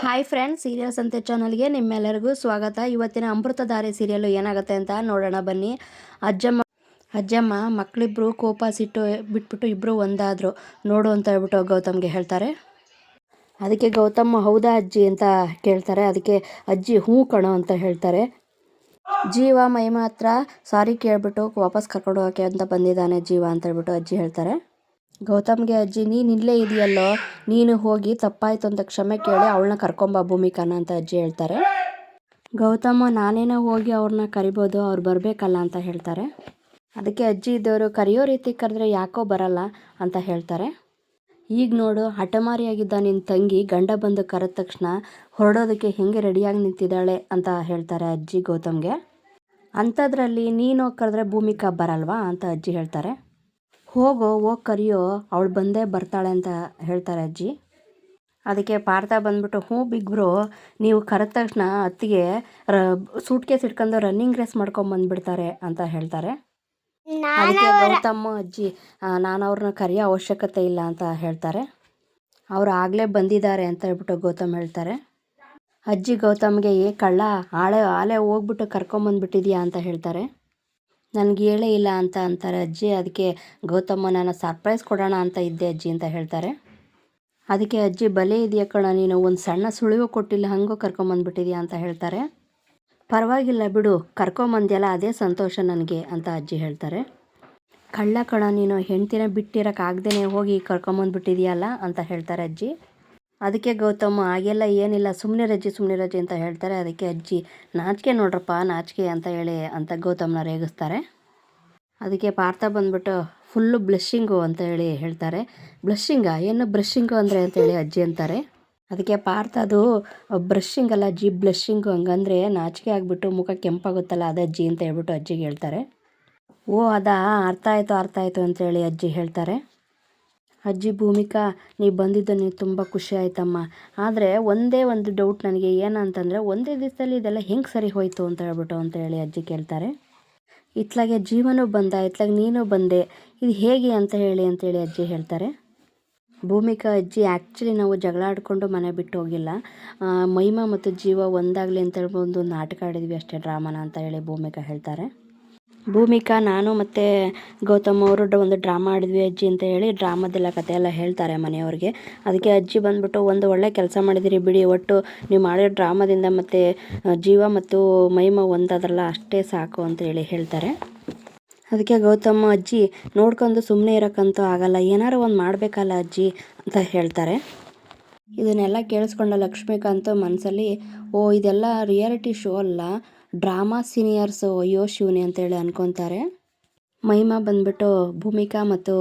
Hi friends serial ಸಂತೆ ಚಾನಲ್ಗೆ ನಿಮ್ಮೆಲ್ಲರಿಗೂ ಸ್ವಾಗತ. ಇವತ್ತಿನ ಅಮೃತಧಾರೆ ಸೀರಿಯಲ್ ಏನಾಗುತ್ತೆ ಅಂತ ನೋಡೋಣ ಬನ್ನಿ. ಅಜ್ಜಮ್ಮ ಅಜ್ಜಮ್ಮ ಮಕ್ಕಳಿಬ್ರು ಕೋಪ ಸಿಟ್ಟು ಬಿಟ್ಬಿಟ್ಟು ಇಬ್ಬರು ಒಂದಾದರು. ನೋಡು ಅಂತ ಹೇಳ್ಬಿಟ್ಟು ಗೌತಮ್ಗೆ ಹೇಳ್ತಾರೆ. ಅದಕ್ಕೆ ಗೌತಮ್ಮ, ಹೌದಾ ಅಜ್ಜಿ? ಅಂತ ಕೇಳ್ತಾರೆ. ಅದಕ್ಕೆ ಅಜ್ಜಿ, ಹ್ಞೂ ಕಣೋ ಅಂತ ಹೇಳ್ತಾರೆ. ಜೀವ ಮೈ ಮಾತ್ರ ಸಾರಿ ಕೇಳ್ಬಿಟ್ಟು ವಾಪಸ್ ಕರ್ಕೊಂಡು ಹೋಗೋಕ್ಕೆ ಅಂತ ಬಂದಿದ್ದಾನೆ ಜೀವ ಅಂತ ಹೇಳ್ಬಿಟ್ಟು ಅಜ್ಜಿ ಹೇಳ್ತಾರೆ. ಗೌತಮ್ಗೆ ಅಜ್ಜಿ, ನೀನು ಇಲ್ಲೇ ಇದೆಯಲ್ಲೋ? ನೀನು ಹೋಗಿ ತಪ್ಪಾಯ್ತು ಅಂತ ಕ್ಷಮೆ ಕೇಳಿ ಅವಳನ್ನ ಕರ್ಕೊಂಬ ಭೂಮಿಕಾನ, ಅಂತ ಅಜ್ಜಿ ಹೇಳ್ತಾರೆ. ಗೌತಮ, ನಾನೇನೋ ಹೋಗಿ ಅವ್ರನ್ನ ಕರಿಬೋದು, ಅವ್ರು ಬರಬೇಕಲ್ಲ, ಅಂತ ಹೇಳ್ತಾರೆ. ಅದಕ್ಕೆ ಅಜ್ಜಿ ಇದ್ದವರು, ಕರೆಯೋ ರೀತಿ ಕರೆದ್ರೆ ಯಾಕೋ ಬರಲ್ಲ, ಅಂತ ಹೇಳ್ತಾರೆ. ಈಗ ನೋಡು ಹಠಮಾರಿಯಾಗಿದ್ದ ನಿನ್ನ ತಂಗಿ, ಗಂಡ ಬಂದು ಕರೆದ ತಕ್ಷಣ ಹೊರಡೋದಕ್ಕೆ ಹೆಂಗೆ ರೆಡಿಯಾಗಿ ನಿಂತಿದ್ದಾಳೆ, ಅಂತ ಹೇಳ್ತಾರೆ ಅಜ್ಜಿ ಗೌತಮ್ಗೆ. ಅಂಥದ್ರಲ್ಲಿ ನೀನು ಕರೆದ್ರೆ ಭೂಮಿಕಾ ಬರಲ್ವಾ, ಅಂತ ಅಜ್ಜಿ ಹೇಳ್ತಾರೆ. ಹೋಗೋ ಹೋಗಿ ಕರಿಯೋ ಅವಳು ಬಂದೇ ಬರ್ತಾಳೆ ಅಂತ ಹೇಳ್ತಾರೆ ಅಜ್ಜಿ. ಅದಕ್ಕೆ ಪಾರ್ಥ ಬಂದ್ಬಿಟ್ಟು ಹ್ಞೂ ಬ್ರೋ ನೀವು ಕರೆದ ತಕ್ಷಣ ಅತ್ತಿಗೆ ರ ಸೂಟ್ ಕೇಸ್ ಇಟ್ಕೊಂಡು ರನ್ನಿಂಗ್ ರೇಸ್ ಮಾಡ್ಕೊಂಬಂದ್ಬಿಡ್ತಾರೆ ಅಂತ ಹೇಳ್ತಾರೆ. ಅದಕ್ಕೆ ಗೌತಮ್ಮ ಅಜ್ಜಿ ನಾನು ಅವ್ರನ್ನ ಕರೆಯೋ ಅವಶ್ಯಕತೆ ಇಲ್ಲ ಅಂತ ಹೇಳ್ತಾರೆ. ಅವ್ರು ಆಗಲೇ ಬಂದಿದ್ದಾರೆ ಅಂತ ಹೇಳ್ಬಿಟ್ಟು ಗೌತಮ್ ಹೇಳ್ತಾರೆ. ಅಜ್ಜಿ ಗೌತಮ್ಗೆ ಏ ಕಳ್ಳ ಆಳೆ ಆಲೆ ಹೋಗ್ಬಿಟ್ಟು ಕರ್ಕೊಂಬಂದ್ಬಿಟ್ಟಿದ್ಯಾ? ಅಂತ ಹೇಳ್ತಾರೆ. ನನಗೆ ಹೇಳೇ ಇಲ್ಲ ಅಂತ ಅಂತಾರೆ, ಅಜ್ಜಿ, ಅದಕ್ಕೆ ಗೌತಮ್ಮ ನಾನು ಸರ್ಪ್ರೈಸ್ ಕೊಡೋಣ ಅಂತ ಇದ್ದೆ ಅಜ್ಜಿ ಅಂತ ಹೇಳ್ತಾರೆ. ಅದಕ್ಕೆ ಅಜ್ಜಿ, ಬಲೆ ಇದೆಯಾ ಕಣ, ನೀನು ಒಂದು ಸಣ್ಣ ಸುಳಿವು ಕೊಟ್ಟಿಲ್ಲ, ಹಂಗೋ ಕರ್ಕೊಂಬಂದ್ಬಿಟ್ಟಿದ್ಯಾ? ಅಂತ ಹೇಳ್ತಾರೆ. ಪರವಾಗಿಲ್ಲ ಬಿಡು, ಕರ್ಕೊಂಬಂದ್ಯಲ್ಲ, ಅದೇ ಸಂತೋಷ ನನಗೆ, ಅಂತ ಅಜ್ಜಿ ಹೇಳ್ತಾರೆ. ಕಳ್ಳ ಕಣ, ನೀನು ಹೆಂಡ್ತಿನ ಬಿಟ್ಟಿರೋಕ್ಕಾಗ್ದೇ ಹೋಗಿ ಕರ್ಕೊಂಬಂದ್ಬಿಟ್ಟಿದ್ಯಲ್ಲ, ಅಂತ ಹೇಳ್ತಾರೆ ಅಜ್ಜಿ. ಅದಕ್ಕೆ ಗೌತಮ್, ಹಾಗೆಲ್ಲ ಏನಿಲ್ಲ ಸುಮ್ಮನೆ ರಜ್ಜಿ ಸುಮ್ಮನೆ ರಜ್ಜಿ ಅಂತ ಹೇಳ್ತಾರೆ. ಅದಕ್ಕೆ ಅಜ್ಜಿ, ನಾಚಿಕೆ ನೋಡ್ರಪ್ಪ, ನಾಚಿಕೆ ಅಂತ ಹೇಳಿ ಅಂತ ಗೌತಮ್ನ ರೇಗಿಸ್ತಾರೆ. ಅದಕ್ಕೆ ಪಾರ್ಥ ಬಂದ್ಬಿಟ್ಟು ಫುಲ್ಲು ಬ್ಲಷಿಂಗು ಅಂತ ಹೇಳಿ ಹೇಳ್ತಾರೆ. ಬ್ಲಷಿಂಗಾ ಏನು ಬ್ರಷಿಂಗು ಅಂದರೆ? ಅಂತೇಳಿ ಅಜ್ಜಿ ಅಂತಾರೆ. ಅದಕ್ಕೆ ಪಾರ್ಥ, ಅದು ಬ್ರಷಿಂಗ್ ಅಲ್ಲ ಅಜ್ಜಿ ಬ್ಲಷಿಂಗು ಹಂಗಂದ್ರೆ ನಾಚಿಕೆ ಆಗಿಬಿಟ್ಟು ಮುಖ ಕೆಂಪಾಗುತ್ತಲ್ಲ, ಅದು ಅಜ್ಜಿ ಅಂತ ಹೇಳ್ಬಿಟ್ಟು ಅಜ್ಜಿಗೆ ಹೇಳ್ತಾರೆ. ಓ, ಅದಾ? ಅರ್ಥ ಆಯಿತು ಅರ್ಥ ಆಯಿತು ಅಂತೇಳಿ ಅಜ್ಜಿ ಹೇಳ್ತಾರೆ. ಅಜ್ಜಿ ಭೂಮಿಕಾ ನೀವು ಬಂದಿದ್ದ ನೀವು ತುಂಬ ಖುಷಿ ಆಯ್ತಮ್ಮ. ಆದರೆ ಒಂದೇ ಒಂದು ಡೌಟ್ ನನಗೆ ಏನಂತಂದರೆ, ಒಂದೇ ದಿವಸದಲ್ಲಿ ಇದೆಲ್ಲ ಹೆಂಗೆ ಸರಿ ಹೋಯಿತು ಅಂತ ಹೇಳ್ಬಿಟ್ಟು ಅಂತ ಹೇಳಿ ಅಜ್ಜಿ ಕೇಳ್ತಾರೆ. ಇತ್ಲಾಗೆ ಜೀವನೂ ಬಂದ, ಇತ್ಲಾಗೆ ನೀನು ಬಂದೆ, ಇದು ಹೇಗೆ ಅಂತ ಹೇಳಿ ಅಂತೇಳಿ ಅಜ್ಜಿ ಹೇಳ್ತಾರೆ. ಭೂಮಿಕಾ, ಅಜ್ಜಿ ಆ್ಯಕ್ಚುಲಿ ನಾವು ಜಗಳ ಆಡಿಕೊಂಡು ಮನೆ ಬಿಟ್ಟು ಹೋಗಿಲ್ಲ. ಮಹಿಮಾ ಮತ್ತು ಜೀವ ಒಂದಾಗಲಿ ಅಂತ ಹೇಳ್ಬೋದು ಒಂದು ನಾಟಕ ಆಡಿದ್ವಿ ಅಷ್ಟೇ ಡ್ರಾಮಾನ ಅಂತ ಹೇಳಿ ಭೂಮಿಕಾ ಹೇಳ್ತಾರೆ. ಭೂಮಿಕಾ, ನಾನು ಮತ್ತು ಗೌತಮ್ ಅವರು ಒಂದು ಡ್ರಾಮಾ ಆಡಿದ್ವಿ ಅಜ್ಜಿ ಅಂತ ಹೇಳಿ. ಡ್ರಾಮಾದೆಲ್ಲ ಕತೆ ಎಲ್ಲ ಹೇಳ್ತಾರೆ ಮನೆಯವ್ರಿಗೆ. ಅದಕ್ಕೆ ಅಜ್ಜಿ ಬಂದುಬಿಟ್ಟು ಒಂದು ಒಳ್ಳೆ ಕೆಲಸ ಮಾಡಿದಿರಿ ಬಿಡಿ. ಒಟ್ಟು ನೀವು ಮಾಡಿರೋ ಡ್ರಾಮಾದಿಂದ ಮತ್ತು ಜೀವ ಮತ್ತು ಮಹಿಮ ಒಂದಾದ್ರಲ್ಲ ಅಷ್ಟೇ ಸಾಕು ಅಂತ ಹೇಳಿ ಹೇಳ್ತಾರೆ. ಅದಕ್ಕೆ ಗೌತಮ್ ಅಜ್ಜಿ, ನೋಡ್ಕೊಂಡು ಸುಮ್ಮನೆ ಇರೋಕ್ಕಂತೂ ಆಗಲ್ಲ. ಏನಾರು ಒಂದು ಮಾಡಬೇಕಲ್ಲ ಅಜ್ಜಿ ಅಂತ ಹೇಳ್ತಾರೆ. ಇದನ್ನೆಲ್ಲ ಕೇಳಿಸ್ಕೊಂಡ ಲಕ್ಷ್ಮೀಕಾಂತ್ ಮನಸ್ಸಲ್ಲಿ ಓ, ಇದೆಲ್ಲ ರಿಯಾಲಿಟಿ ಶೋ ಅಲ್ಲ. ಡ್ರಾಮಾ ಸೀನಿಯರ್ಸು ಅಯ್ಯೋ ಶಿವನಿ ಅಂತೇಳಿ ಅನ್ಕೊತಾರೆ. ಮಹಿಮಾ ಬಂದ್ಬಿಟ್ಟು ಭೂಮಿಕಾ ಮತ್ತು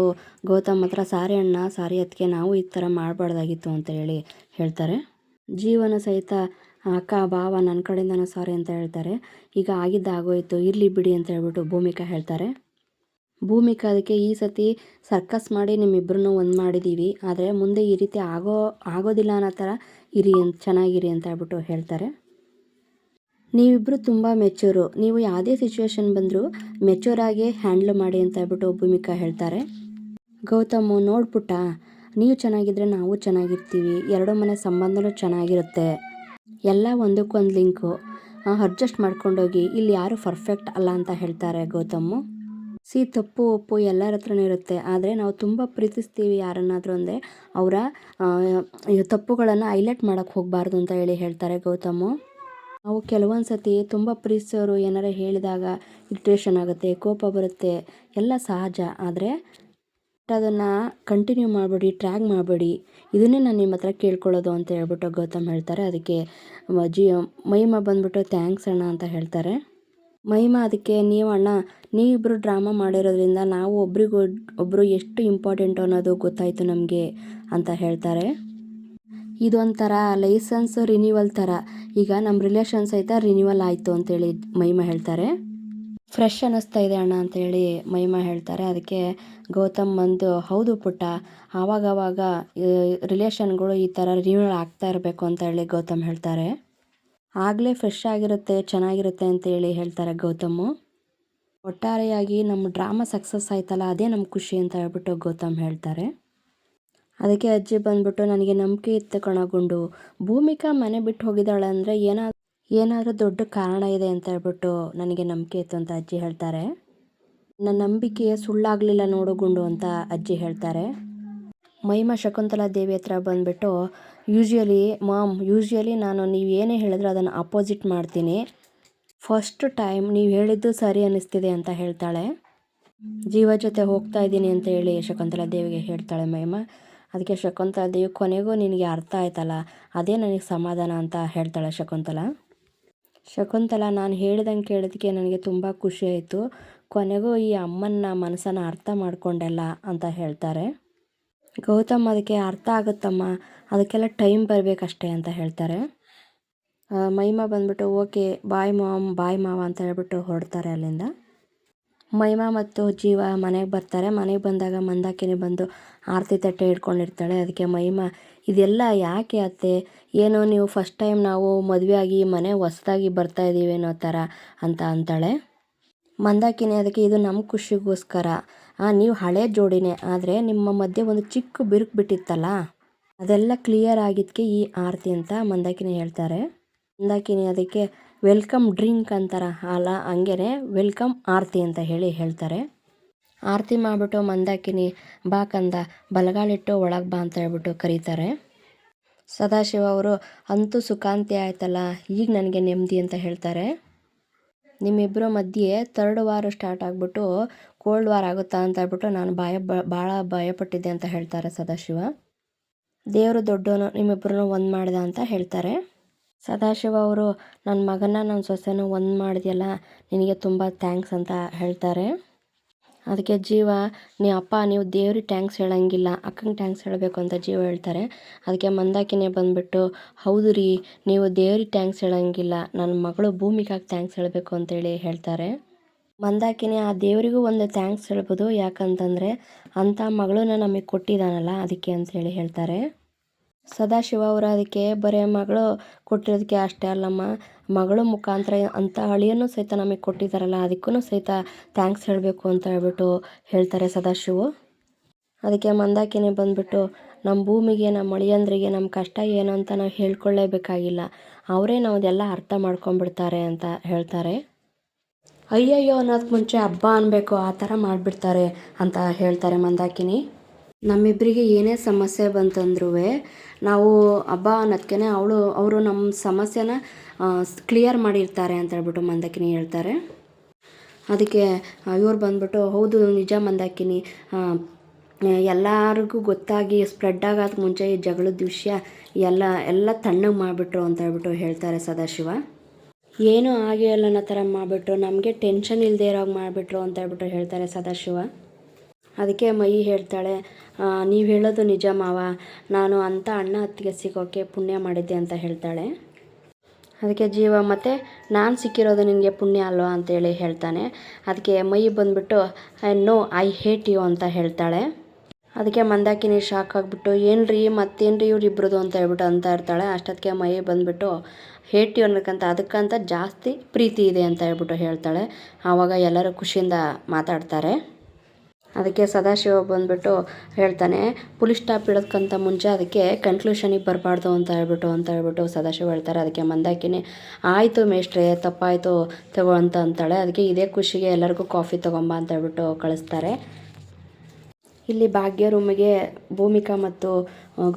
ಗೌತಮ್ ಹತ್ರ ಸಾರಿ ಅಣ್ಣ, ಸಾರಿ ಅದಕ್ಕೆ ನಾವು ಈ ಥರ ಮಾಡಬಾರ್ದಾಗಿತ್ತು ಅಂತ ಹೇಳಿ ಹೇಳ್ತಾರೆ. ಜೀವನ ಸಹಿತ ಅಕ್ಕ, ಭಾವ ನನ್ನ ಕಡೆಯಿಂದನೂ ಸಾರಿ ಅಂತ ಹೇಳ್ತಾರೆ. ಈಗ ಆಗಿದ್ದ ಆಗೋಯ್ತು, ಇರಲಿ ಬಿಡಿ ಅಂತ ಹೇಳ್ಬಿಟ್ಟು ಭೂಮಿಕಾ ಹೇಳ್ತಾರೆ. ಭೂಮಿಕಾ ಅದಕ್ಕೆ ಈ ಸತಿ ಸರ್ಕಸ್ ಮಾಡಿ ನಿಮ್ಮಿಬ್ಬರನ್ನೂ ಒಂದು ಮಾಡಿದ್ದೀವಿ ಆದರೆ ಮುಂದೆ ಈ ರೀತಿ ಆಗೋ, ಆಗೋದಿಲ್ಲ ಅನ್ನೋ ಥರ ಇರಿ ಅಂತ, ಚೆನ್ನಾಗಿರಿ ಅಂತ ಹೇಳ್ಬಿಟ್ಟು ಹೇಳ್ತಾರೆ. ನೀವಿಬ್ಬರು ತುಂಬ ಮೆಚೂರು ನೀವು ಯಾವುದೇ ಸಿಚುವೇಶನ್ ಬಂದರೂ ಮೆಚೂರಾಗಿ ಹ್ಯಾಂಡ್ಲ್ ಮಾಡಿ ಅಂತ ಹೇಳ್ಬಿಟ್ಟು ಭೂಮಿಕಾ ಹೇಳ್ತಾರೆ. ಗೌತಮ್ ನೋಡ್ಬಿಟ್ಟ ನೀವು ಚೆನ್ನಾಗಿದ್ದರೆ ನಾವು ಚೆನ್ನಾಗಿರ್ತೀವಿ. ಎರಡೂ ಮನೆ ಸಂಬಂಧನೂ ಚೆನ್ನಾಗಿರುತ್ತೆ. ಎಲ್ಲ ಒಂದಕ್ಕೊಂದು ಲಿಂಕು ಅಡ್ಜಸ್ಟ್ ಮಾಡ್ಕೊಂಡೋಗಿ ಇಲ್ಲಿ ಯಾರು ಪರ್ಫೆಕ್ಟ್ ಅಲ್ಲ ಅಂತ ಹೇಳ್ತಾರೆ ಗೌತಮ್ಮು ಸಿ, ತಪ್ಪು, ಒಪ್ಪು ಎಲ್ಲರ ಹತ್ರನೂ ಇರುತ್ತೆ. ಆದರೆ ನಾವು ತುಂಬ ಪ್ರೀತಿಸ್ತೀವಿ ಯಾರನ್ನಾದರೂ ಅಂದರೆ ಅವರ ತಪ್ಪುಗಳನ್ನು ಹೈಲೈಟ್ ಮಾಡೋಕ್ಕೆ ಹೋಗಬಾರ್ದು ಅಂತ ಹೇಳಿ ಹೇಳ್ತಾರೆ ಗೌತಮು. ನಾವು ಕೆಲವೊಂದು ಸತಿ ತುಂಬ ಪ್ರೀತಿಸೋರು ಏನಾರ ಹೇಳಿದಾಗ ಇರಿಟೇಷನ್ ಆಗುತ್ತೆ, ಕೋಪ ಬರುತ್ತೆ, ಎಲ್ಲ ಸಹಜ. ಆದರೆ ಅದನ್ನು ಕಂಟಿನ್ಯೂ ಮಾಡಬೇಡಿ ಟ್ರ್ಯಾಗ್ ಮಾಡಬೇಡಿ. ಇದನ್ನೇ ನಾನು ನಿಮ್ಮ ಹತ್ರ ಕೇಳ್ಕೊಳ್ಳೋದು ಅಂತ ಹೇಳ್ಬಿಟ್ಟು ಗೌತಮ್ ಹೇಳ್ತಾರೆ. ಅದಕ್ಕೆ ಜಿ ಮಹಿಮಾ ಬಂದ್ಬಿಟ್ಟು ಥ್ಯಾಂಕ್ಸ್ ಅಣ್ಣ ಅಂತ ಹೇಳ್ತಾರೆ. ಮಹಿಮಾ ಅದಕ್ಕೆ, ನೀವು ಅಣ್ಣ ನೀವಿಬ್ಬರು ಡ್ರಾಮಾ ಮಾಡಿರೋದ್ರಿಂದ ನಾವು ಒಬ್ರಿಗೊಬ್ಬರು ಎಷ್ಟು ಇಂಪಾರ್ಟೆಂಟ್ ಅನ್ನೋದು ಗೊತ್ತಾಯಿತು ನಮಗೆ? ಅಂತ ಹೇಳ್ತಾರೆ. ಇದೊಂಥರ ಲೈಸೆನ್ಸ್ ರಿನ್ಯೂವಲ್ ಥರ ಈಗ ನಮ್ಮ ರಿಲೇಷನ್ಸ್ ಸಹಿತ ರಿನ್ಯೂವಲ್ ಆಯಿತು ಅಂತೇಳಿ ಮಹಿಮಾ ಹೇಳ್ತಾರೆ. ಫ್ರೆಶ್ ಅನ್ನಿಸ್ತಾ ಇದೆ ಅಣ್ಣ ಅಂತೇಳಿ ಮಹಿಮಾ ಹೇಳ್ತಾರೆ. ಅದಕ್ಕೆ ಗೌತಮ್ ಬಂದು, ಹೌದು ಪುಟ್ಟ, ಆವಾಗವಾಗ ರಿಲೇಷನ್ಗಳು ಈ ಥರ ರಿನ್ಯೂವಲ್ ಆಗ್ತಾ ಇರಬೇಕು ಅಂತ ಹೇಳಿ ಗೌತಮ್ ಹೇಳ್ತಾರೆ. ಆಗಲೇ ಫ್ರೆಶ್ ಆಗಿರುತ್ತೆ, ಚೆನ್ನಾಗಿರುತ್ತೆ ಅಂತೇಳಿ ಹೇಳ್ತಾರೆ ಗೌತಮ್ಮು ಒಟ್ಟಾರೆಯಾಗಿ ನಮ್ಮ ಡ್ರಾಮಾ ಸಕ್ಸಸ್ ಆಯ್ತಲ್ಲ, ಅದೇ ನಮ್ಮ ಖುಷಿ ಅಂತ ಹೇಳ್ಬಿಟ್ಟು ಗೌತಮ್ ಹೇಳ್ತಾರೆ. ಅದಕ್ಕೆ ಅಜ್ಜಿ ಬಂದ್ಬಿಟ್ಟು ನನಗೆ ನಂಬಿಕೆ ಇತ್ತು ಕಣಗೊಂಡು ಭೂಮಿಕಾ ಮನೆ ಬಿಟ್ಟು ಹೋಗಿದ್ದಾಳೆ ಅಂದರೆ ಏನಾದ್ರೂ ಏನಾದರೂ ದೊಡ್ಡ ಕಾರಣ ಇದೆ ಅಂತ ಹೇಳ್ಬಿಟ್ಟು ನನಗೆ ನಂಬಿಕೆ ಇತ್ತು ಅಂತ ಅಜ್ಜಿ ಹೇಳ್ತಾರೆ. ನನ್ನ ನಂಬಿಕೆ ಸುಳ್ಳಾಗಲಿಲ್ಲ ನೋಡು ಗುಂಡು ಅಂತ ಅಜ್ಜಿ ಹೇಳ್ತಾರೆ. ಮಹಿಮಾ ಶಕುಂತಲಾ ದೇವಿ ಹತ್ರ ಬಂದುಬಿಟ್ಟು, ಯೂಶ್ವಲಿ ಮಾಮ್, ಯೂಶ್ವಲಿ ನಾನು ನೀವು ಏನೇ ಹೇಳಿದ್ರು ಅದನ್ನು ಅಪೋಸಿಟ್ ಮಾಡ್ತೀನಿ. ಫಸ್ಟ್ ಟೈಮ್ ನೀವು ಹೇಳಿದ್ದು ಸರಿ ಅನ್ನಿಸ್ತಿದೆ ಅಂತ ಹೇಳ್ತಾಳೆ. ಜೀವ ಜೊತೆ ಹೋಗ್ತಾ ಇದ್ದೀನಿ ಅಂತ ಹೇಳಿ ಶಕುಂತಲಾ ದೇವಿಗೆ ಹೇಳ್ತಾಳೆ ಮಹಿಮಾ. ಅದಕ್ಕೆ ಶಕುಂತಲಾ ದೇವಿ ಕೊನೆಗೂ ನಿನಗೆ ಅರ್ಥ ಆಯ್ತಲ್ಲ? ಅದೇ ನನಗೆ ಸಮಾಧಾನ ಅಂತ ಹೇಳ್ತಾಳೆ ಶಕುಂತಲ. ಶಕುಂತಲ, ನಾನು ಹೇಳ್ದಂಗೆ ಕೇಳೋದಕ್ಕೆ ನನಗೆ ತುಂಬ ಖುಷಿ ಆಯಿತು. ಕೊನೆಗೂ ಈ ಅಮ್ಮನ ಮನಸ್ಸನ್ನು ಅರ್ಥ ಮಾಡ್ಕೊಂಡೆಲ್ಲ ಅಂತ ಹೇಳ್ತಾರೆ. ಗೌತಮ್, ಅದಕ್ಕೆ ಅರ್ಥ ಆಗುತ್ತಮ್ಮ. ಅದಕ್ಕೆಲ್ಲ ಟೈಮ್ ಬರಬೇಕಷ್ಟೇ ಅಂತ ಹೇಳ್ತಾರೆ. ಮೈಮಾ ಬಂದ್ಬಿಟ್ಟು, ಓಕೆ, ಬಾಯ್ ಮಾಮ್, ಬಾಯ್ ಮಾವ ಅಂತ ಹೇಳ್ಬಿಟ್ಟು ಹೊರಡ್ತಾರೆ ಅಲ್ಲಿಂದ. ಮಹಿಮಾ ಮತ್ತು ಜೀವ ಮನೆಗೆ ಬರ್ತಾರೆ. ಮನೆಗೆ ಬಂದಾಗ ಮಂದಾಕಿನಿ ಬಂದು ಆರತಿ ತಟ್ಟೆ ಹಿಡ್ಕೊಂಡಿರ್ತಾಳೆ ಅದಕ್ಕೆ ಮಹಿಮಾ, ಇದೆಲ್ಲ ಯಾಕೆ ಅತ್ತೆ? ಏನೋ ನೀವು ಫಸ್ಟ್ ಟೈಮ್ ನಾವು ಮದುವೆ ಆಗಿ ಮನೆ ಹೊಸ್ದಾಗಿ ಬರ್ತಾ ಇದ್ದೀವಿ ಅನ್ನೋ ಥರ ಅಂತ ಅಂತಾಳೆ. ಮಂದಾಕಿನಿ ಅದಕ್ಕೆ ಇದು ನಮ್ಮ ಖುಷಿಗೋಸ್ಕರ. ನೀವು ಹಳೆ ಜೋಡಿನೇ. ಆದರೆ ನಿಮ್ಮ ಮಧ್ಯೆ ಒಂದು ಚಿಕ್ಕ ಬಿರುಕು ಬಿಟ್ಟಿತ್ತಲ್ಲ? ಅದೆಲ್ಲ ಕ್ಲಿಯರ್ ಆಗಿದ್ದಕ್ಕೆ ಈ ಆರತಿ ಅಂತ ಮಂದಾಕಿನಿ ಹೇಳ್ತಾರೆ. ಮಂದಾಕಿನಿ ಅದಕ್ಕೆ ವೆಲ್ಕಮ್ ಡ್ರಿಂಕ್ ಅಂತಾರ. ಅಲ್ಲ, ಹಂಗೇನೆ ವೆಲ್ಕಮ್ ಆರತಿ ಅಂತ ಹೇಳಿ ಹೇಳ್ತಾರೆ. ಆರತಿ ಮಾಡಿಬಿಟ್ಟು ಮಂದಾಕಿನಿ, ಬಾ ಕಂದ, ಬಲಗಾಲಿಟ್ಟು ಒಳಗೆ ಬಾ ಅಂತ ಹೇಳ್ಬಿಟ್ಟು ಕರೀತಾರೆ. ಸದಾಶಿವ ಅವರು, ಅಂತೂ ಸುಖಾಂತಿ ಆಯ್ತಲ್ಲ, ಈಗ ನನಗೆ ನೆಮ್ಮದಿ ಅಂತ ಹೇಳ್ತಾರೆ. ನಿಮ್ಮಿಬ್ಬರ ಮಧ್ಯೆ ತರ್ಡ್ ವಾರ ಸ್ಟಾರ್ಟ್ ಆಗಿಬಿಟ್ಟು ಕೋಲ್ಡ್ ವಾರ್ ಆಗುತ್ತಾ ಅಂತ ಹೇಳ್ಬಿಟ್ಟು ನಾನು ಭಯ ಭಾಳ ಭಯಪಟ್ಟಿದ್ದೆ ಅಂತ ಹೇಳ್ತಾರೆ ಸದಾಶಿವ. ದೇವರು ದೊಡ್ಡವನು ನಿಮ್ಮಿಬ್ಬರನ್ನು ಒಂದು ಮಾಡ್ದ ಅಂತ ಹೇಳ್ತಾರೆ. ಸದಾಶಿವ ಅವರು, ನನ್ನ ಮಗನ ನನ್ನ ಸೊಸೆನ ಒಂದು ಮಾಡಿದೆಯಲ್ಲ, ನಿನಗೆ ತುಂಬ ಥ್ಯಾಂಕ್ಸ್ ಅಂತ ಹೇಳ್ತಾರೆ. ಅದಕ್ಕೆ ಜೀವ, ನೀ ಅಪ್ಪ, ನೀವು ದೇವ್ರಿಗೆ ಟ್ಯಾಂಕ್ಸ್ ಹೇಳಂಗಿಲ್ಲ, ಅಕ್ಕಂಗೆ ಟ್ಯಾಂಕ್ಸ್ ಹೇಳಬೇಕು ಅಂತ ಜೀವ ಹೇಳ್ತಾರೆ. ಅದಕ್ಕೆ ಮಂದಾಕಿನೇ ಬಂದುಬಿಟ್ಟು, ಹೌದು ರೀ, ನೀವು ದೇವ್ರಿಗೆ ಟ್ಯಾಂಕ್ಸ್ ಹೇಳಂಗಿಲ್ಲ, ನನ್ನ ಮಗಳು ಭೂಮಿಗಾಗಿ ಥ್ಯಾಂಕ್ಸ್ ಹೇಳಬೇಕು ಅಂತೇಳಿ ಹೇಳ್ತಾರೆ. ಮಂದಾಕಿನಿ ಆ ದೇವರಿಗೂ ಒಂದು ಥ್ಯಾಂಕ್ಸ್ ಹೇಳ್ಬೋದು. ಯಾಕಂತಂದರೆ, ಅಂಥ ಮಗಳನ್ನ ನಮಗೆ ಕೊಟ್ಟಿದ್ದಾನಲ್ಲ, ಅದಕ್ಕೆ ಅಂತೇಳಿ ಹೇಳ್ತಾರೆ. ಸದಾಶಿವ ಅವರು ಅದಕ್ಕೆ ಬರೀ ಮಗಳು ಕೊಟ್ಟಿರೋದಕ್ಕೆ ಅಷ್ಟೇ ಅಲ್ಲಮ್ಮ. ಮಗಳು ಮುಖಾಂತರ ಅಂಥ ಅಳಿಯನ್ನು ಸಹಿತ ನಮಗೆ ಕೊಟ್ಟಿದ್ದಾರಲ್ಲ ಅದಕ್ಕೂ ಸಹಿತ ಥ್ಯಾಂಕ್ಸ್ ಹೇಳಬೇಕು ಅಂತ ಹೇಳ್ಬಿಟ್ಟು ಹೇಳ್ತಾರೆ ಸದಾಶಿವು. ಅದಕ್ಕೆ ಮಂದಾಕಿನಿ ಬಂದುಬಿಟ್ಟು ನಮ್ಮ ಭೂಮಿಗೆ ನಮ್ಮ ಅಳಿಯಂದ್ರಿಗೆ ನಮ್ಮ ಕಷ್ಟ ಏನು ಅಂತ ನಾವು ಹೇಳ್ಕೊಳ್ಳೇಬೇಕಾಗಿಲ್ಲ. ಅವರೇ ನಾವದೆಲ್ಲ ಅರ್ಥ ಮಾಡ್ಕೊಂಡ್ಬಿಡ್ತಾರೆ ಅಂತ ಹೇಳ್ತಾರೆ. ಅಯ್ಯಯ್ಯೋ ಅನ್ನೋದಕ್ಕೆ ಮುಂಚೆ ಹಬ್ಬ ಅನ್ನಬೇಕು ಆ ಥರ ಮಾಡಿಬಿಡ್ತಾರೆ ಅಂತ ಹೇಳ್ತಾರೆ ಮಂದಾಕಿನಿ. ನಮ್ಮಿಬ್ಬರಿಗೆ ಏನೇ ಸಮಸ್ಯೆ ಬಂತಂದ್ರೂ ನಾವು ಹಬ್ಬ ಅನ್ನೋದಕ್ಕೇ ಅವಳು, ಅವರು ನಮ್ಮ ಸಮಸ್ಯೆನ ಕ್ಲಿಯರ್ ಮಾಡಿರ್ತಾರೆ ಅಂತ ಹೇಳ್ಬಿಟ್ಟು ಮಂದಾಕಿನಿ ಹೇಳ್ತಾರೆ. ಅದಕ್ಕೆ ಇವ್ರು ಬಂದ್ಬಿಟ್ಟು, ಹೌದು ನಿಜ ಮಂದಾಕಿನಿ ಎಲ್ಲರಿಗೂ ಗೊತ್ತಾಗಿ ಸ್ಪ್ರೆಡ್ ಆಗೋದ್ ಮುಂಚೆ ಈ ಜಗಳದ ವಿಷಯ ಎಲ್ಲ ಎಲ್ಲ ತಣ್ಣಗೆ ಮಾಡಿಬಿಟ್ರು ಅಂತ ಹೇಳ್ಬಿಟ್ಟು ಹೇಳ್ತಾರೆ ಸದಾಶಿವ. ಏನೂ ಆಗೇ ಇಲ್ಲ ಅನ್ನೋ ಥರ ಮಾಡಿಬಿಟ್ರು, ನಮಗೆ ಟೆನ್ಷನ್ ಇಲ್ಲದೆ ಇರೋ ಮಾಡಿಬಿಟ್ರು ಅಂತ ಹೇಳ್ಬಿಟ್ಟು ಹೇಳ್ತಾರೆ ಸದಾಶಿವ. ಅದಕ್ಕೆ ಮೈ ಹೇಳ್ತಾಳೆ ನೀವು ಹೇಳೋದು ನಿಜ ಮಾವ. ನಾನು ಅಂಥ ಅಣ್ಣ ಹತ್ತಿಗೆ ಸಿಗೋಕ್ಕೆ ಪುಣ್ಯ ಮಾಡಿದ್ದೆ ಅಂತ ಹೇಳ್ತಾಳೆ. ಅದಕ್ಕೆ ಜೀವ, ಮತ್ತು ನಾನು ಸಿಕ್ಕಿರೋದು ನಿನಗೆ ಪುಣ್ಯ ಅಲ್ವಾ ಅಂತೇಳಿ ಹೇಳ್ತಾನೆ. ಅದಕ್ಕೆ ಮೈ ಬಂದುಬಿಟ್ಟು ನೋ ಐ ಹೇಟ್ ಯು ಅಂತ ಹೇಳ್ತಾಳೆ. ಅದಕ್ಕೆ ಮಂದಾಕಿನಿ ಶಾಕ್ ಆಗಿಬಿಟ್ಟು ಏನು ರೀ ಮತ್ತೇನು ರೀ ಅಂತ ಹೇಳ್ಬಿಟ್ಟು ಅಂತ ಇರ್ತಾಳೆ. ಅಷ್ಟೊತ್ತಿಗೆ ಮೈ ಬಂದುಬಿಟ್ಟು ಹೇಟ್ ಯು ಅನ್ನೋಕ್ಕಂತ ಅದಕ್ಕಂತ ಜಾಸ್ತಿ ಪ್ರೀತಿ ಇದೆ ಅಂತ ಹೇಳ್ಬಿಟ್ಟು ಹೇಳ್ತಾಳೆ. ಆವಾಗ ಎಲ್ಲರೂ ಖುಷಿಯಿಂದ ಮಾತಾಡ್ತಾರೆ. ಅದಕ್ಕೆ ಸದಾಶಿವ ಬಂದುಬಿಟ್ಟು ಹೇಳ್ತಾನೆ ಪುಲಿಸ್ ಸ್ಟಾಪ್ ಇಡೋದಕ್ಕಂತ ಮುಂಚೆ ಅದಕ್ಕೆ ಕನ್ಕ್ಲೂಷನಿಗೆ ಬರಬಾರ್ದು ಅಂತ ಹೇಳ್ಬಿಟ್ಟು ಅಂತ ಹೇಳ್ಬಿಟ್ಟು ಸದಾಶಿವ ಹೇಳ್ತಾರೆ. ಅದಕ್ಕೆ ಮಂದಾಕಿನಿ, ಆಯಿತು ಮೇಷ್ಟ್ರೆ, ತಪ್ಪಾಯಿತು ತಗೋ ಅಂತ ಅಂತಾಳೆ. ಅದಕ್ಕೆ ಇದೇ ಖುಷಿಗೆ ಎಲ್ಲರಿಗೂ ಕಾಫಿ ತೊಗೊಂಬ ಅಂತ ಹೇಳ್ಬಿಟ್ಟು ಕಳಿಸ್ತಾರೆ. ಇಲ್ಲಿ ಭಾಗ್ಯ ರೂಮಿಗೆ ಭೂಮಿಕಾ ಮತ್ತು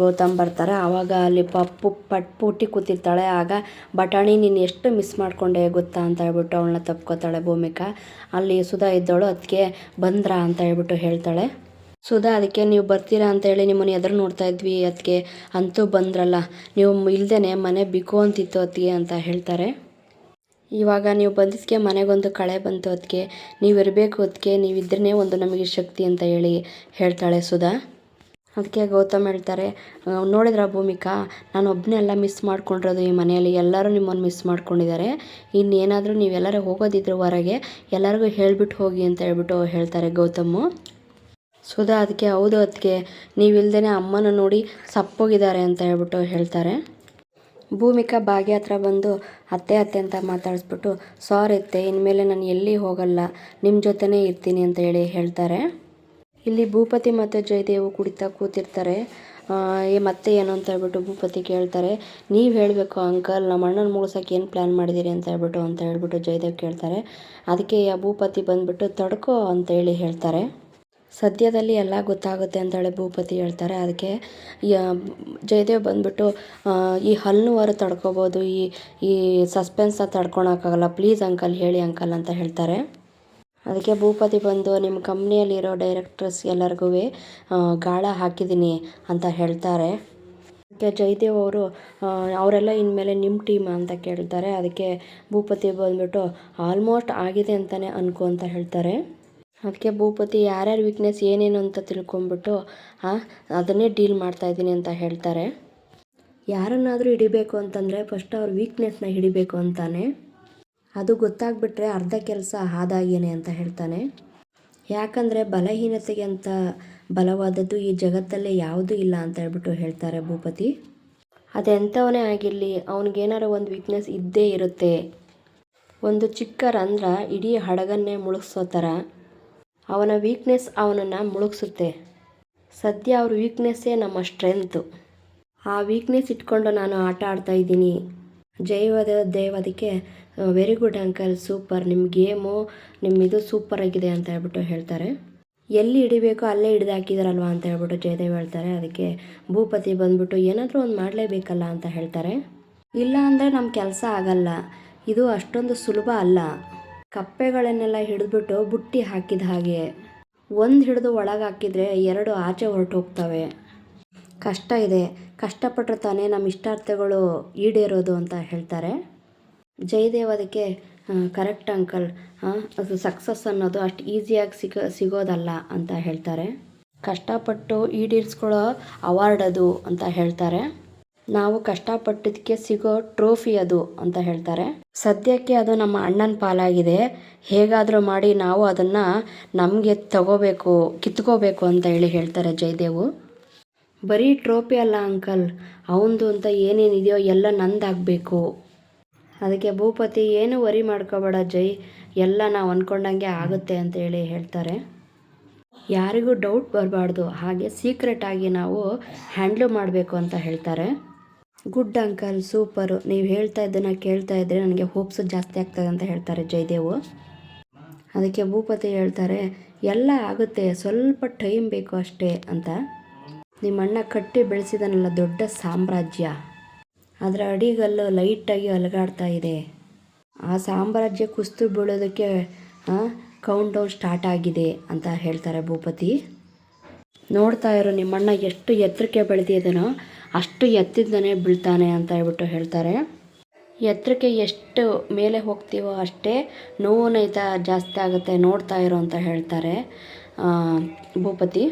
ಗೌತಮ್ ಬರ್ತಾರೆ. ಆವಾಗ ಅಲ್ಲಿ ಪಪ್ಪು, ಪಟ್ ಕೂತಿರ್ತಾಳೆ. ಆಗ ಬಟಾಣಿ ನೀನು ಎಷ್ಟು ಮಿಸ್ ಮಾಡ್ಕೊಂಡೆ ಗೊತ್ತಾ ಅಂತ ಹೇಳ್ಬಿಟ್ಟು ಅವಳನ್ನ ತಪ್ಕೋತಾಳೆ ಭೂಮಿಕಾ. ಅಲ್ಲಿ ಸುಧಾ ಇದ್ದವಳು ಅದಕ್ಕೆ ಬಂದ್ರ ಅಂತ ಹೇಳ್ಬಿಟ್ಟು ಹೇಳ್ತಾಳೆ. ಸುಧಾ ಅದಕ್ಕೆ ನೀವು ಬರ್ತೀರಾ ಅಂತ ಹೇಳಿ ನಿಮ್ಮನ್ನು ಎದುರು ನೋಡ್ತಾ ಇದ್ವಿ. ಅದಕ್ಕೆ ಅಂತೂ ಬಂದ್ರಲ್ಲ. ನೀವು ಇಲ್ದೇ ಮನೆ ಬಿಕೋ ಅಂತಿತ್ತು ಅತ್ತಿಗೆ ಅಂತ ಹೇಳ್ತಾರೆ. ಇವಾಗ ನೀವು ಬಂದಿದ್ದಕ್ಕೆ ಮನೆಗೊಂದು ಕಳೆ ಬಂತು ಅದಕ್ಕೆ ನೀವು ಇರಬೇಕು ಅದಕ್ಕೆ ನೀವಿದ್ರೇ ಒಂದು ನಮಗೆ ಶಕ್ತಿ ಅಂತ ಹೇಳಿ ಹೇಳ್ತಾಳೆ ಸುಧಾ. ಅದಕ್ಕೆ ಗೌತಮ್ ಹೇಳ್ತಾರೆ ನೋಡಿದ್ರ ಭೂಮಿಕಾ? ನಾನು ಒಬ್ಬನೇ ಎಲ್ಲ ಮಿಸ್ ಮಾಡ್ಕೊಂಡಿರೋದು ಈ ಮನೆಯಲ್ಲಿ. ಎಲ್ಲರೂ ನಿಮ್ಮನ್ನು ಮಿಸ್ ಮಾಡ್ಕೊಂಡಿದ್ದಾರೆ. ಇನ್ನೇನಾದರೂ ನೀವೆಲ್ಲರೂ ಹೋಗೋದಿದ್ರೆ ಹೊರಗೆ. ಎಲ್ಲರಿಗೂ ಹೇಳಿಬಿಟ್ಟು ಹೋಗಿ ಅಂತ ಹೇಳ್ಬಿಟ್ಟು ಹೇಳ್ತಾರೆ ಗೌತಮ್ಮು ಸುಧಾ ಅದಕ್ಕೆ, ಹೌದು ಅದಕ್ಕೆ ನೀವಿಲ್ದೇ ಅಮ್ಮನ ನೋಡಿ ಸಪ್ಪೋಗಿದ್ದಾರೆ ಅಂತ ಹೇಳ್ಬಿಟ್ಟು ಹೇಳ್ತಾರೆ. ಭೂಮಿಕಾ ಭಾಗ್ಯ ಹತ್ರ ಬಂದು, ಅತ್ತೆ ಅತ್ತೆ ಅಂತ ಮಾತಾಡಿಸ್ಬಿಟ್ಟು, ಸಾರಿ ಅತ್ತೆ, ಇನ್ಮೇಲೆ ನಾನು ಎಲ್ಲಿ ಹೋಗಲ್ಲ ನಿಮ್ಮ ಜೊತೆನೇ ಇರ್ತೀನಿ ಅಂತ ಹೇಳಿ ಹೇಳ್ತಾರೆ. ಇಲ್ಲಿ ಭೂಪತಿ ಮತ್ತು ಜಯದೇವು ಕುಡಿತಾ ಕೂತಿರ್ತಾರೆ. ಏ, ಮತ್ತೆ ಏನು? ಅಂತ ಹೇಳ್ಬಿಟ್ಟು ಭೂಪತಿ ಕೇಳ್ತಾರೆ. ನೀವು ಹೇಳಬೇಕು ಅಂಕಲ್ ನಮ್ಮ ಅಣ್ಣನ ಮುಗಿಸೋಕೆ ಏನು ಪ್ಲ್ಯಾನ್ ಮಾಡಿದ್ದೀರಿ ಅಂತ ಹೇಳ್ಬಿಟ್ಟು ಅಂತ ಹೇಳ್ಬಿಟ್ಟು ಜಯದೇವ್ ಕೇಳ್ತಾರೆ. ಅದಕ್ಕೆ ಭೂಪತಿ ಬಂದುಬಿಟ್ಟು, ತಡ್ಕೋ ಅಂತ ಹೇಳಿ ಹೇಳ್ತಾರೆ. ಸದ್ಯದಲ್ಲಿ ಎಲ್ಲ ಗೊತ್ತಾಗುತ್ತೆ ಅಂತೇಳಿ ಭೂಪತಿ ಹೇಳ್ತಾರೆ. ಅದಕ್ಕೆ ಜಯದೇವ್ ಬಂದ್ಬಿಟ್ಟು ಈ ಹಲ್ನುವಾರು ತಡ್ಕೋಬೋದು, ಈ ಈ ಸಸ್ಪೆನ್ಸ್ ತಡ್ಕೊಳಕ್ಕಾಗಲ್ಲ ಪ್ಲೀಸ್ ಅಂಕಲ್ ಹೇಳಿ ಅಂಕಲ್ ಅಂತ ಹೇಳ್ತಾರೆ. ಅದಕ್ಕೆ ಭೂಪತಿ ಬಂದು, ನಿಮ್ಮ ಕಂಪ್ನಿಯಲ್ಲಿರೋ ಡೈರೆಕ್ಟರ್ಸ್ ಎಲ್ಲರಿಗೂ ಗಾಳ ಹಾಕಿದ್ದೀನಿ ಅಂತ ಹೇಳ್ತಾರೆ. ಅದಕ್ಕೆ ಜಯದೇವ್ ಅವರು ಅವರೆಲ್ಲ ಇನ್ಮೇಲೆ ನಿಮ್ಮ ಟೀಮ್ ಅಂತ ಕೇಳ್ತಾರೆ. ಅದಕ್ಕೆ ಭೂಪತಿ ಬಂದುಬಿಟ್ಟು, ಆಲ್ಮೋಸ್ಟ್ ಆಗಿದೆ ಅಂತಲೇ ಅನ್ಕೋ ಅಂತ ಹೇಳ್ತಾರೆ. ಅದಕ್ಕೆ ಭೂಪತಿ ಯಾರ್ಯಾರ ವೀಕ್ನೆಸ್ ಏನೇನು ಅಂತ ತಿಳ್ಕೊಂಬಿಟ್ಟು ಅದನ್ನೇ ಡೀಲ್ ಮಾಡ್ತಾ ಇದ್ದೀನಿ ಅಂತ ಹೇಳ್ತಾರೆ. ಯಾರನ್ನಾದರೂ ಹಿಡಿಬೇಕು ಅಂತಂದರೆ ಫಸ್ಟ್ ಅವ್ರ ವೀಕ್ನೆಸ್ನ ಹಿಡಿಬೇಕು ಅಂತಾನೆ. ಅದು ಗೊತ್ತಾಗ್ಬಿಟ್ರೆ ಅರ್ಧ ಕೆಲಸ ಆದಾಗೇನೆ ಅಂತ ಹೇಳ್ತಾನೆ. ಯಾಕಂದರೆ ಬಲಹೀನತೆಗೆ ಅಂತ ಬಲವಾದದ್ದು ಈ ಜಗತ್ತಲ್ಲೇ ಯಾವುದೂ ಇಲ್ಲ ಅಂತ ಹೇಳ್ಬಿಟ್ಟು ಹೇಳ್ತಾರೆ ಭೂಪತಿ. ಅದೆಂಥವನೇ ಆಗಿರಲಿ, ಅವನಿಗೇನಾರ ಒಂದು ವೀಕ್ನೆಸ್ ಇದ್ದೇ ಇರುತ್ತೆ. ಒಂದು ಚಿಕ್ಕ ರಂಧ್ರ ಇಡೀ ಹಡಗನ್ನೇ ಮುಳುಗಿಸೋ ಥರ. ಅವನ ವೀಕ್ನೆಸ್ ಅವನನ್ನು ಮುಳುಗಿಸುತ್ತೆ. ಸದ್ಯ ಅವ್ರ ವೀಕ್ನೆಸ್ಸೇ ನಮ್ಮ ಸ್ಟ್ರೆಂತು ಆ ವೀಕ್ನೆಸ್ ಇಟ್ಕೊಂಡು ನಾನು ಆಟ ಆಡ್ತಾ ಇದ್ದೀನಿ. ಜೈವದ ದೇವದಕ್ಕೆ ವೆರಿ ಗುಡ್ ಅಂಕಲ್ ಸೂಪರ್ ನಿಮ್ಮ ಗೇಮು ನಿಮ್ಮ ಇದು ಸೂಪರ್ ಆಗಿದೆ ಅಂತ ಹೇಳ್ಬಿಟ್ಟು ಹೇಳ್ತಾರೆ. ಎಲ್ಲಿ ಹಿಡಿಬೇಕೋ ಅಲ್ಲೇ ಹಿಡ್ದು ಹಾಕಿದಾರಲ್ವ ಅಂತ ಹೇಳ್ಬಿಟ್ಟು ಜಯದೇವ್ ಹೇಳ್ತಾರೆ. ಅದಕ್ಕೆ ಭೂಪತಿ ಬಂದ್ಬಿಟ್ಟು, ಏನಾದರೂ ಒಂದು ಮಾಡಲೇಬೇಕಲ್ಲ ಅಂತ ಹೇಳ್ತಾರೆ. ಇಲ್ಲ ಅಂದರೆ ನಮ್ಮ ಕೆಲಸ ಆಗಲ್ಲ. ಇದು ಅಷ್ಟೊಂದು ಸುಲಭ ಅಲ್ಲ. ಕಪ್ಪೆಗಳನ್ನೆಲ್ಲ ಹಿಡಿದ್ಬಿಟ್ಟು ಬುಟ್ಟಿ ಹಾಕಿದ ಹಾಗೆ. ಒಂದು ಹಿಡಿದು ಒಳಗೆ ಹಾಕಿದರೆ ಎರಡು ಆಚೆ ಹೊರಟು ಹೋಗ್ತವೆ. ಕಷ್ಟ ಇದೆ. ಕಷ್ಟಪಟ್ಟರೆ ತಾನೇ ನಮ್ಮ ಇಷ್ಟಾರ್ಥಗಳು ಈಡೇರೋದು ಅಂತ ಹೇಳ್ತಾರೆ. ಜಯದೇವ್ ಅದಕ್ಕೆ ಕರೆಕ್ಟ್ ಅಂಕಲ್ ಅದು ಸಕ್ಸಸ್ ಅನ್ನೋದು ಅಷ್ಟು ಈಸಿಯಾಗಿ ಸಿಗ, ಸಿಗೋದಲ್ಲ ಅಂತ ಹೇಳ್ತಾರೆ. ಕಷ್ಟಪಟ್ಟು ಈಡೇರಿಸ್ಕೊಳ್ಳೋ ಅವಾರ್ಡ್ ಅದು ಅಂತ ಹೇಳ್ತಾರೆ. ನಾವು ಕಷ್ಟಪಟ್ಟಿದ್ದಕ್ಕೆ ಸಿಗೋ ಟ್ರೋಫಿ ಅದು ಅಂತ ಹೇಳ್ತಾರೆ. ಸದ್ಯಕ್ಕೆ ಅದು ನಮ್ಮ ಅಣ್ಣನ ಪಾಲಾಗಿದೆ. ಹೇಗಾದರೂ ಮಾಡಿ ನಾವು ಅದನ್ನು ನಮಗೆ ತಗೋಬೇಕು, ಕಿತ್ಕೋಬೇಕು ಅಂತ ಹೇಳಿ ಹೇಳ್ತಾರೆ ಜಯದೇವು. ಬರೀ ಟ್ರೋಫಿ ಅಲ್ಲ ಅಂಕಲ್ ಅವನದು ಅಂತ ಏನೇನಿದೆಯೋ ಎಲ್ಲ ನಂದಾಗಬೇಕು. ಅದಕ್ಕೆ ಭೂಪತಿ, ಏನು ವರಿ ಮಾಡ್ಕೋಬೇಡ ಜೈ ಎಲ್ಲ ನಾವು ಅಂದ್ಕೊಂಡಂಗೆ ಆಗುತ್ತೆ ಅಂತ ಹೇಳಿ ಹೇಳ್ತಾರೆ. ಯಾರಿಗೂ ಡೌಟ್ ಬರಬಾರ್ದು, ಹಾಗೆ ಸೀಕ್ರೆಟಾಗಿ ನಾವು ಹ್ಯಾಂಡ್ಲು ಮಾಡಬೇಕು ಅಂತ ಹೇಳ್ತಾರೆ. ಗುಡ್ ಅಂಕಲ್ ಸೂಪರು ನೀವು ಹೇಳ್ತಾ ಇದ್ದನ್ನು ಕೇಳ್ತಾ ಇದ್ದರೆ ನನಗೆ ಹೋಪ್ಸು ಜಾಸ್ತಿ ಆಗ್ತದೆ ಅಂತ ಹೇಳ್ತಾರೆ ಜಯದೇವು. ಅದಕ್ಕೆ ಭೂಪತಿ ಹೇಳ್ತಾರೆ, ಎಲ್ಲ ಆಗುತ್ತೆ. ಸ್ವಲ್ಪ ಟೈಮ್ ಬೇಕು ಅಷ್ಟೇ ಅಂತ. ನಿಮ್ಮ ಅಣ್ಣ ಕಟ್ಟಿ ಬೆಳೆಸಿದನಲ್ಲ ದೊಡ್ಡ ಸಾಮ್ರಾಜ್ಯ. ಅದರ ಅಡಿಗಲ್ಲು ಲೈಟಾಗಿ ಅಲಗಾಡ್ತಾ ಇದೆ. ಆ ಸಾಮ್ರಾಜ್ಯ ಕುಸ್ತು ಬೀಳೋದಕ್ಕೆ ಕೌಂಟ್ ಡೌನ್ ಸ್ಟಾರ್ಟ್ ಆಗಿದೆ ಅಂತ ಹೇಳ್ತಾರೆ ಭೂಪತಿ. ನೋಡ್ತಾ ಇರೋ ನಿಮ್ಮಣ್ಣ ಎಷ್ಟು ಎತ್ತರಕ್ಕೆ ಬೆಳೆದಿದ್ದಾನೋ ಅಷ್ಟು ಎತ್ತಿದ್ದಾನೆ ಬೀಳ್ತಾನೆ ಅಂತ ಹೇಳ್ಬಿಟ್ಟು ಹೇಳ್ತಾರೆ. ಎತ್ತರಕ್ಕೆ ಎಷ್ಟು ಮೇಲೆ ಹೋಗ್ತೀವೋ ಅಷ್ಟೇ ನೋವು ನೈತ ಜಾಸ್ತಿ ಆಗುತ್ತೆ, ನೋಡ್ತಾ ಇರೋ ಅಂತ ಹೇಳ್ತಾರೆ ಭೂಪತಿ.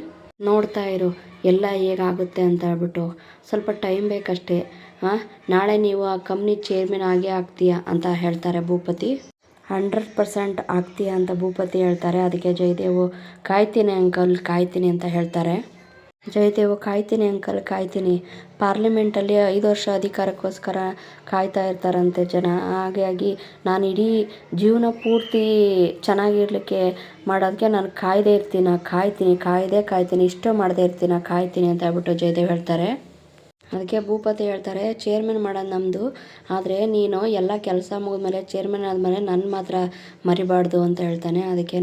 ನೋಡ್ತಾ ಇರು, ಎಲ್ಲ ಹೇಗಾಗುತ್ತೆ ಅಂತ ಹೇಳ್ಬಿಟ್ಟು ಸ್ವಲ್ಪ ಟೈಮ್ ಬೇಕಷ್ಟೇ ಹಾಂ ನಾಳೆ ನೀವು ಆ ಕಂಪ್ನಿ ಚೇರ್ಮನ್ ಆಗೇ ಆಗ್ತೀಯಾ ಅಂತ ಹೇಳ್ತಾರೆ ಭೂಪತಿ. ಹಂಡ್ರೆಡ್ ಪರ್ಸೆಂಟ್ ಆಗ್ತೀಯಾ ಅಂತ ಭೂಪತಿ ಹೇಳ್ತಾರೆ. ಅದಕ್ಕೆ ಜಯದೇವು ಕಾಯ್ತೀನಿ ಅಂಕಲ್, ಕಾಯ್ತೀನಿ ಅಂತ ಹೇಳ್ತಾರೆ. ಜಯದೇವು ಕಾಯ್ತೀನಿ ಅಂಕಲ್, ಕಾಯ್ತೀನಿ. ಪಾರ್ಲಿಮೆಂಟಲ್ಲಿ ಐದು ವರ್ಷ ಅಧಿಕಾರಕ್ಕೋಸ್ಕರ ಕಾಯ್ತಾ ಇರ್ತಾರಂತೆ ಜನ. ಹಾಗಾಗಿ ನಾನು ಇಡೀ ಜೀವನ ಪೂರ್ತಿ ಚೆನ್ನಾಗಿರ್ಲಿಕ್ಕೆ ಮಾಡೋದಕ್ಕೆ ನಾನು ಕಾಯ್ದೇ ಇರ್ತೀನ. ಕಾಯ್ತೀನಿ, ಕಾಯ್ದೇ, ಕಾಯ್ತೀನಿ. ಇಷ್ಟು ಮಾಡದೇ ಇರ್ತೀನ. ಕಾಯ್ತೀನಿ ಅಂತ ಹೇಳ್ಬಿಟ್ಟು ಜಯದೇವ್ ಹೇಳ್ತಾರೆ. ಅದಕ್ಕೆ ಭೂಪತಿ ಹೇಳ್ತಾರೆ, ಚೇರ್ಮನ್ ಮಾಡೋದು ನಮ್ಮದು ಆದರೆ ನೀನು ಎಲ್ಲ ಕೆಲಸ ಮುಗಿದ್ಮೇಲೆ, ಚೇರ್ಮನ್ ಆದಮೇಲೆ ನನ್ನ ಮಾತ್ರ ಮರಿಬಾರ್ದು ಅಂತ ಹೇಳ್ತಾನೆ. ಅದಕ್ಕೇ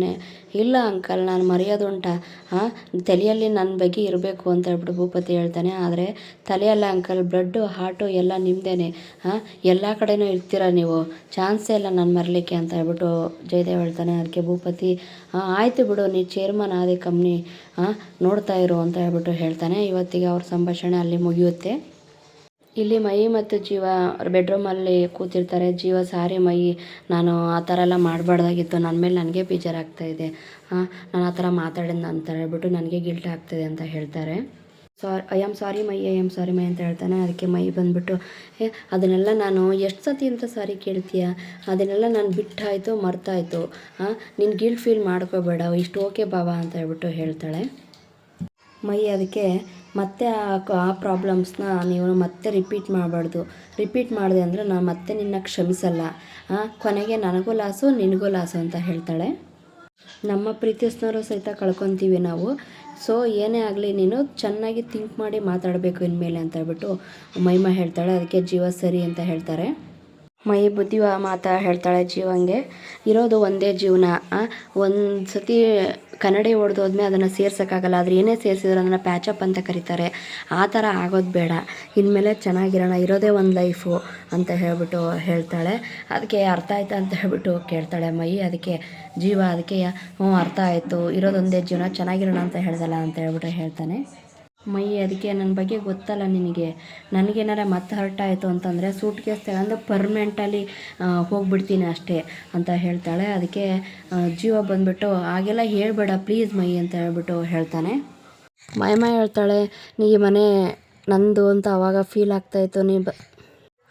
ಇಲ್ಲ ಅಂಕಲ್, ನಾನು ಮರೆಯೋದುಂಟ ಹಾಂ ತಲೆಯಲ್ಲಿ ನನ್ನ ಬಗ್ಗೆ ಇರಬೇಕು ಅಂತ ಹೇಳ್ಬಿಟ್ಟು ಭೂಪತಿ ಹೇಳ್ತಾನೆ. ಆದರೆ ತಲೆಯಲ್ಲ ಅಂಕಲ್ ಬ್ಲಡ್ಡು ಹಾರ್ಟು ಎಲ್ಲ ನಿಮ್ಮದೇನೆ ಹಾಂ ಎಲ್ಲ ಕಡೆಯೂ ಇರ್ತೀರ ನೀವು? ಚಾನ್ಸೇ ಇಲ್ಲ ನಾನು ಮರಲಿಕ್ಕೆ ಅಂತ ಹೇಳ್ಬಿಟ್ಟು ಜಯದೇವ್ ಹೇಳ್ತಾನೆ. ಅದಕ್ಕೆ ಭೂಪತಿ ಆಯಿತು ಬಿಡು, ನೀ ಚೇರ್ಮನ್ ಆದೆ ಕಂಪ್ನಿ ಹಾಂ ನೋಡ್ತಾ ಇರು ಅಂತ ಹೇಳ್ಬಿಟ್ಟು ಹೇಳ್ತಾನೆ. ಇವತ್ತಿಗೆ ಅವ್ರ ಸಂಭಾಷಣೆ ಅಲ್ಲಿ ಮುಗಿಯುತ್ತೆ. ಇಲ್ಲಿ ಮೈ ಮತ್ತು ಜೀವ ಬೆಡ್ರೂಮಲ್ಲಿ ಕೂತಿರ್ತಾರೆ. ಜೀವ ಸಾರಿ ಮೈ, ನಾನು ಆ ಥರ ಎಲ್ಲ ಮಾಡಬಾರ್ದಾಗಿತ್ತು. ನನ್ನ ಮೇಲೆ ನನಗೆ ಬೇಜಾರಾಗ್ತಾ ಇದೆ. ಹಾಂ ನಾನು ಆ ಥರ ಮಾತಾಡಿದ್ನ ಅಂತ ಹೇಳ್ಬಿಟ್ಟು ನನಗೆ ಗಿಲ್ಟ್ ಆಗ್ತಿದೆ ಅಂತ ಹೇಳ್ತಾರೆ. Sorry I am sorry my I am sorry my ಅಂತ ಹೇಳ್ತಾನೆ. ಅದಕ್ಕೆ ಮೈ ಬಂದುಬಿಟ್ಟು, ಏ, ಅದನ್ನೆಲ್ಲ ನಾನು ಎಷ್ಟು ಸತಿ ಅಂತ ಸಾರಿ ಕೇಳ್ತೀಯ? ಅದನ್ನೆಲ್ಲ ನಾನು ಬಿಟ್ಟಾಯಿತು, ಮರ್ತಾಯಿತು. ಹಾಂ ನೀನು ಗಿಲ್ಟ್ ಫೀಲ್ ಮಾಡ್ಕೋಬೇಡ. ಇಷ್ಟು ಓಕೆ ಬಾಬಾ ಅಂತ ಹೇಳ್ಬಿಟ್ಟು ಹೇಳ್ತಾಳೆ. ಮೈ ಅದಕ್ಕೆ ಮತ್ತೆ ಆ ಪ್ರಾಬ್ಲಮ್ಸ್ನ ನೀವು ಮತ್ತೆ ರಿಪೀಟ್ ಮಾಡಬಾರ್ದು. ರಿಪೀಟ್ ಮಾಡಿದೆ ಅಂದರೆ ನಾನು ಮತ್ತೆ ನಿನ್ನ ಕ್ಷಮಿಸಲ್ಲ. ಕೊನೆಗೆ ನನಗೂ ಲಾಸು, ನಿನಗೂ ಲಾಸು ಅಂತ ಹೇಳ್ತಾಳೆ. ನಮ್ಮ ಪ್ರೀತಿಸ್ನವರು ಸಹಿತ ಕಳ್ಕೊತೀವಿ ನಾವು. ಸೊ ಏನೇ ಆಗಲಿ ನೀನು ಚೆನ್ನಾಗಿ ಥಿಂಕ್ ಮಾಡಿ ಮಾತಾಡಬೇಕು ಇನ್ಮೇಲೆ ಅಂತ ಹೇಳ್ಬಿಟ್ಟು ಮಹಿಮಾ ಹೇಳ್ತಾಳೆ. ಅದಕ್ಕೆ ಜೀವ ಸರಿ ಅಂತ ಹೇಳ್ತಾರೆ. ಮೈ ಬುದ್ಧಿ ಮಾತ ಹೇಳ್ತಾಳೆ ಜೀವಂಗೆ. ಇರೋದು ಒಂದೇ ಜೀವನ. ಒಂದು ಸತಿ ಕನ್ನಡಿ ಹೊಡೆದೋದ್ಮೇಲೆ ಅದನ್ನು ಸೇರ್ಸೋಕ್ಕಾಗಲ್ಲ. ಆದರೆ ಏನೇ ಸೇರಿಸಿದ್ರು ಅದನ್ನು ಪ್ಯಾಚಪ್ ಅಂತ ಕರೀತಾರೆ. ಆ ಥರ ಆಗೋದು ಬೇಡ. ಇನ್ಮೇಲೆ ಚೆನ್ನಾಗಿರೋಣ. ಇರೋದೇ ಒಂದು ಲೈಫು ಅಂತ ಹೇಳ್ಬಿಟ್ಟು ಹೇಳ್ತಾಳೆ. ಅದಕ್ಕೆ ಅರ್ಥ ಆಯ್ತಾ ಅಂತ ಹೇಳ್ಬಿಟ್ಟು ಕೇಳ್ತಾಳೆ. ಮೈ ಅದಕ್ಕೆ, ಜೀವ ಅದಕ್ಕೆ ಹ್ಞೂ ಅರ್ಥ ಆಯಿತು. ಇರೋದೊಂದೇ ಜೀವನ. ಚೆನ್ನಾಗಿರೋಣ ಅಂತ ಹೇಳ್ದಲ್ಲ ಅಂತ ಹೇಳ್ಬಿಟ್ಟು ಹೇಳ್ತಾನೆ. ಮೈ, ಅದಕ್ಕೆ ನನ್ನ ಬಗ್ಗೆ ಗೊತ್ತಲ್ಲ ನಿನಗೆ. ನನಗೇನಾರ ಮತ್ತೆ ಹರ್ಟ್ ಆಯಿತು ಅಂತಂದರೆ ಸೂಟ್ ಕೇಸ್ ತಗೊಂಡು ಪರ್ಮನೆಂಟಲ್ಲಿ ಹೋಗ್ಬಿಡ್ತೀನಿ ಅಷ್ಟೇ ಅಂತ ಹೇಳ್ತಾಳೆ. ಅದಕ್ಕೆ ಜೀವ ಬಂದುಬಿಟ್ಟು ಹಾಗೆಲ್ಲ ಹೇಳಬೇಡ ಪ್ಲೀಸ್ ಮೈ ಅಂತ ಹೇಳ್ಬಿಟ್ಟು ಹೇಳ್ತಾನೆ. ಮೈಮ ಹೇಳ್ತಾಳೆ. ನೀ ಮನೆ ನಂದು ಅಂತ ಅವಾಗ ಫೀಲ್ ಆಗ್ತಾಯಿತ್ತು ನೀ ಬ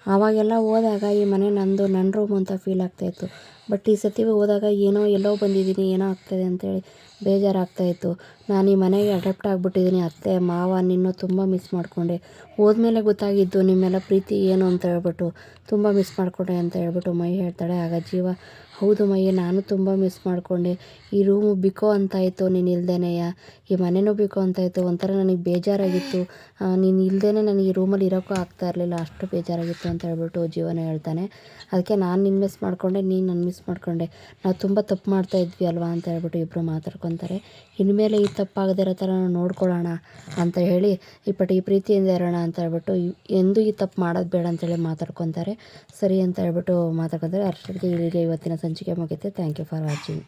ಆವಾಗೆಲ್ಲ ಹೋದಾಗ ಈ ಮನೆ ನಂದು ನನ್ನ ರೂಮ್ ಅಂತ ಫೀಲ್ ಆಗ್ತಾಯಿತ್ತು ಬಟ್ ಈ ಸತಿ ಹೋದಾಗ ಏನೋ ಎಲ್ಲೋ ಬಂದಿದ್ದೀನಿ, ಏನೋ ಆಗ್ತಾಯಿದೆ ಅಂತೇಳಿ ಬೇಜಾರಾಗ್ತಾಯಿತ್ತು. ನಾನು ಈ ಮನೆಗೆ ಅಡಾಪ್ಟ್ ಆಗಿಬಿಟ್ಟಿದ್ದೀನಿ. ಅತ್ತೆ, ಮಾವ ನಿನ್ನೂ ತುಂಬ ಮಿಸ್ ಮಾಡಿಕೊಂಡೆ. ಹೋದ್ಮೇಲೆ ಗೊತ್ತಾಗಿದ್ದು ನಿಮ್ಮೆಲ್ಲ ಪ್ರೀತಿ ಏನು ಅಂತ ಹೇಳ್ಬಿಟ್ಟು ತುಂಬ ಮಿಸ್ ಮಾಡಿಕೊಂಡೆ ಅಂತ ಹೇಳ್ಬಿಟ್ಟು ಮೈ ಹೇಳ್ತಾಳೆ. ಆಗ ಜೀವ ಹೌದು ಮಯ್ಯ, ನಾನು ತುಂಬ ಮಿಸ್ ಮಾಡಿಕೊಂಡೆ. ಈ ರೂಮು ಬಿಕೋ ಅಂತಾಯಿತು ನೀನು ಇಲ್ದೇನೆಯ? ಈ ಮನೆಯೂ ಬಿಕೋ ಅಂತಾಯಿತು ಒಂಥರ ನನಗೆ ಬೇಜಾರಾಗಿತ್ತು. ನೀನು ಇಲ್ದೇ ನನಗೆ ಈ ರೂಮಲ್ಲಿ ಇರೋಕ್ಕೂ ಆಗ್ತಾ ಇರಲಿಲ್ಲ, ಅಷ್ಟು ಬೇಜಾರಾಗಿತ್ತು ಅಂತ ಹೇಳ್ಬಿಟ್ಟು ಜೀವನ ಹೇಳ್ತಾನೆ. ಅದಕ್ಕೆ ನಾನು ನಿನ್ನ ಮಿಸ್ ಮಾಡಿಕೊಂಡೆ, ನೀನು ನನ್ನ ಮಿಸ್ ಮಾಡಿಕೊಂಡೆ. ನಾವು ತುಂಬ ತಪ್ಪು ಮಾಡ್ತಾ ಇದ್ವಿ ಅಲ್ವಾ ಅಂತ ಹೇಳ್ಬಿಟ್ಟು ಇಬ್ಬರು ಮಾತಾಡ್ಕೊತಾರೆ. ಇನ್ಮೇಲೆ ಈ ತಪ್ಪಾಗದೇ ಇರೋ ಥರ ನಾವು ನೋಡ್ಕೊಳ್ಳೋಣ ಅಂತ ಹೇಳಿ ಈ ಪಟ್ಟು ಈ ಪ್ರೀತಿಯಿಂದ ಇರೋಣ ಅಂತ ಹೇಳ್ಬಿಟ್ಟು ಎಂದು ಈ ತಪ್ಪು ಮಾಡೋದು ಬೇಡ ಅಂತೇಳಿ ಮಾತಾಡ್ಕೊತಾರೆ. ಸರಿ ಅಂತ ಹೇಳ್ಬಿಟ್ಟು ಮಾತಾಡ್ಕೊತಾರೆ. ಅಷ್ಟೊತ್ತಿಗೆ ಇಲ್ಲಿಗೆ ಇವತ್ತಿನ మంచిగా మాకైతే థ్యాంక్ యూ ఫర్ వాచింగ్